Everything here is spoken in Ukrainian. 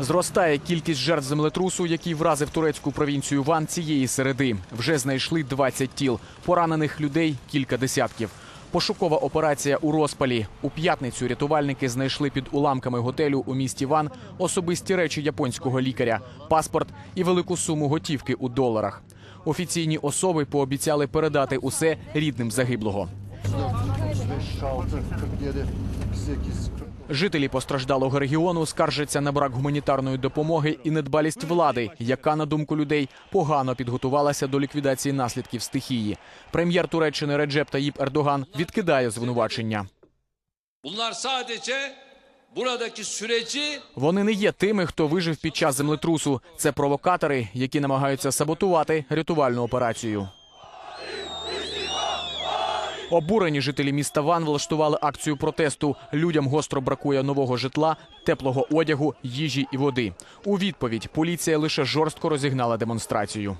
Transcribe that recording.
Зростає кількість жертв землетрусу, який вразив турецьку провінцію Ван цієї середи. Вже знайшли 20 тіл. Поранених людей кілька десятків. Пошукова операція у розпалі. У п'ятницю рятувальники знайшли під уламками готелю у місті Ван особисті речі японського лікаря, паспорт і велику суму готівки у доларах. Офіційні особи пообіцяли передати усе рідним загиблого. 5, 6, 47, 48. Жителі постраждалого регіону скаржаться на брак гуманітарної допомоги і недбалість влади, яка, на думку людей, погано підготувалася до ліквідації наслідків стихії. Прем'єр Туреччини Реджеп Таїп Ердоган відкидає звинувачення. Вони не є тими, хто вижив під час землетрусу. Це провокатори, які намагаються саботувати рятувальну операцію. Обурені жителі міста Ван влаштували акцію протесту. Людям гостро бракує нового житла, теплого одягу, їжі і води. У відповідь поліція лише жорстко розігнала демонстрацію.